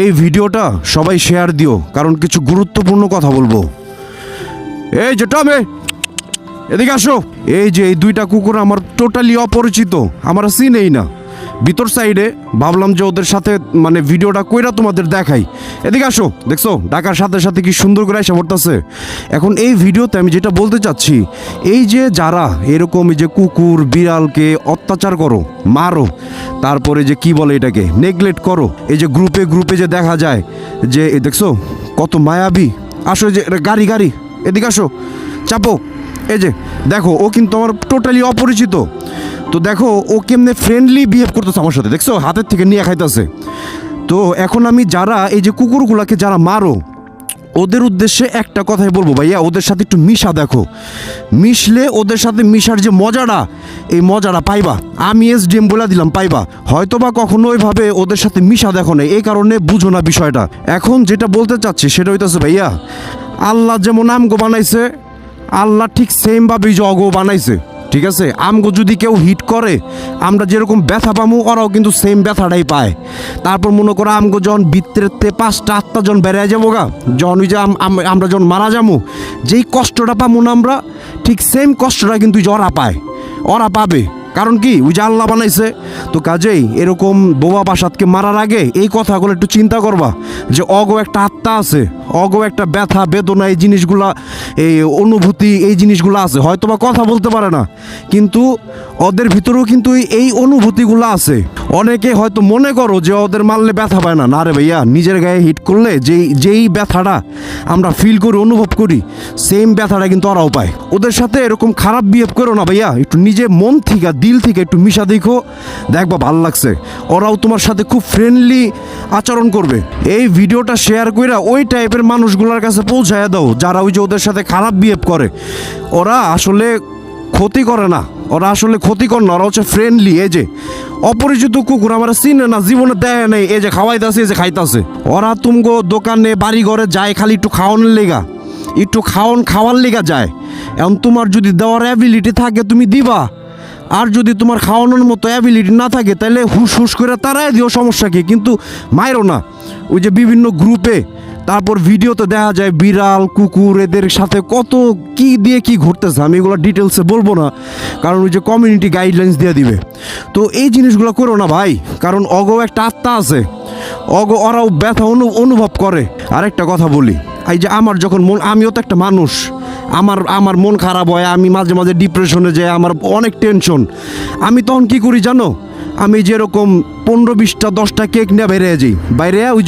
এই ভিডিওটা সবাই শেয়ার দিও, কারণ কিছু গুরুত্বপূর্ণ কথা বলব। এই যে টমে, এদিকে আসো। এই যে এই দুইটা কুকুর আমার টোটালি অপরিচিত, আমার চিনেই না। ভিতর সাইডে ভাবলাম যে ওদের সাথে মানে ভিডিওটা কইরা তোমাদের দেখাই। এদিকে আসো, দেখছ ডাকার সাথে সাথে কি সুন্দর করে এসে পড়তেছে। এখন এই ভিডিওতে আমি যেটা বলতে চাচ্ছি, এই যে যারা এরকম যে কুকুর, বিড়ালকে অত্যাচার করো, মারো, তারপরে যে কি বলে এটাকে নেগলেক্ট করো, এই যে গ্রুপে গ্রুপে যে দেখা যায় যে দেখছ, কত মায়াবী। আসো যে গাড়ি গাড়ি, এদিকে আসো, চাপো, এই যে, দেখো, ও কিন্তু আমার টোটালি অপরিচিত। তো দেখো, ও কেমনে ফ্রেন্ডলি বিহেভ করতেছে আমার সাথে, দেখছ? হাতের থেকে নিয়ে খাইতেছে। তো এখন আমি যারা, এই যে কুকুরগুলাকে যারা মারো, ওদের উদ্দেশ্যে একটা কথাই বলব ভাইয়া, ওদের সাথে একটু মিশা দেখো। মিশলে ওদের সাথে মিশার যে মজাটা, এই মজাটা পাইবা। আমি এস ডিএম বলে দিলাম, পাইবা। হয়তো বা কখনো ওইভাবে ওদের সাথে মিশা দেখো না এই কারণে বুঝো না বিষয়টা। এখন যেটা বলতে চাচ্ছি, সেটা হইতেছে ভাইয়া, আল্লাহ যেমন আমগো বানাইছে, আল্লাহ ঠিক সেমভাবেই অগো বানাইছে। ঠিক আছে? আমগো যদি কেউ হিট করে, আমরা যেরকম ব্যথা পামু, ওরাও কিন্তু সেম ব্যথাটাই পায়। তারপর মনে করো আমগো যখন বৃত্তেরতে পাঁচটা, আটটা জন বেড়ে যাব গা, যখন ওই যে আম- আম- আমরা যখন মারা যাব, যেই কষ্টটা পামু না আমরা, ঠিক সেম কষ্টটা কিন্তু ওরা পায়। ওরা পাবে। কারণ কি? ওই যে আল্লাহ বানাইছে। তো কাজেই এরকম বোবা বাসাদকে মারার আগে এই কথাগুলো একটু চিন্তা করবা যে অগ একটা আত্মা আছে, অগ একটা ব্যথা, বেদনা, এই জিনিসগুলা, এই অনুভূতি, এই জিনিসগুলো আছে। হয়তো বা কথা বলতে পারে না, কিন্তু ওদের ভিতরেও কিন্তু এই- এই অনুভূতিগুলো আছে। অনেকে হয়তো মনে করো যে ওদের মারলে ব্যথা পায় না। না রে ভাইয়া, নিজের গায়ে হিট করলে যেই যেই ব্যথাটা আমরা ফিল করি, অনুভব করি সেম ব্যথাটা কিন্তু ওরাও পায়। ওদের সাথে এরকম খারাপ বিহেভ করো না ভাইয়া, একটু নিজে মন থেকে, দিল থেকে একটু মিশা দেখো দেখবা ভালো লাগছে। ওরাও তোমার সাথে খুব ফ্রেন্ডলি আচরণ করবে। এই ভিডিওটা শেয়ার করে ওই টাইপের মানুষগুলোর কাছে পৌঁছায় দাও, যারা ওই যে ওদের সাথে খারাপ বিহেভ করে। ওরা আসলে ক্ষতি করে না। ওরা আসলে ক্ষতিকর না, ওরা হচ্ছে ফ্রেন্ডলি এই যে অপরিচিত কুকুর আমার চিনে না, জীবনে দেয় নেই, এই যে খাওয়াইতাছে, এই যে খাইতাছে। ওরা তুমগো দোকানে বাড়ি ঘরে যায়, খালি একটু খাওয়ানোর লেগা। একটু খাওয়ান খাওয়ার লেগা যায়। এখন তোমার যদি দেওয়ার অ্যাবিলিটি থাকে, তুমি দিবা। আর যদি তোমার খাওয়ানোর মতো অ্যাবিলিটি না থাকে তাহলে হুস হুস করে তারাই দিও, সমস্যা কি? কিন্তু মাইরো না। ওই যে বিভিন্ন গ্রুপে তারপর ভিডিওতে দেখা যায় বিড়াল, কুকুর, এদের সাথে কত কি দিয়ে কি ঘটতেছে আমি এগুলো ডিটেলসে বলব না, কারণ ওই যে কমিউনিটি গাইডলাইন্স দিয়ে দিবে। তো এই জিনিসগুলো করো না ভাই, কারণ অগ একটা আত্মা আছে, অগ ওরাও ব্যথা অনু, অনুভব করে। আরেকটা কথা বলি, এই যে আমার যখন মন, আমিও তো একটা মানুষ, আমার আমার মন খারাপ হয়, আমি মাঝে মাঝে ডিপ্রেশনে যাই, আমার অনেক টেনশন আমি তখন কি করি জানো, আমি যেরকম পনেরো বিশটা, দশটা কেক নিয়ে বেরিয়ে যাই, বাইরে ওই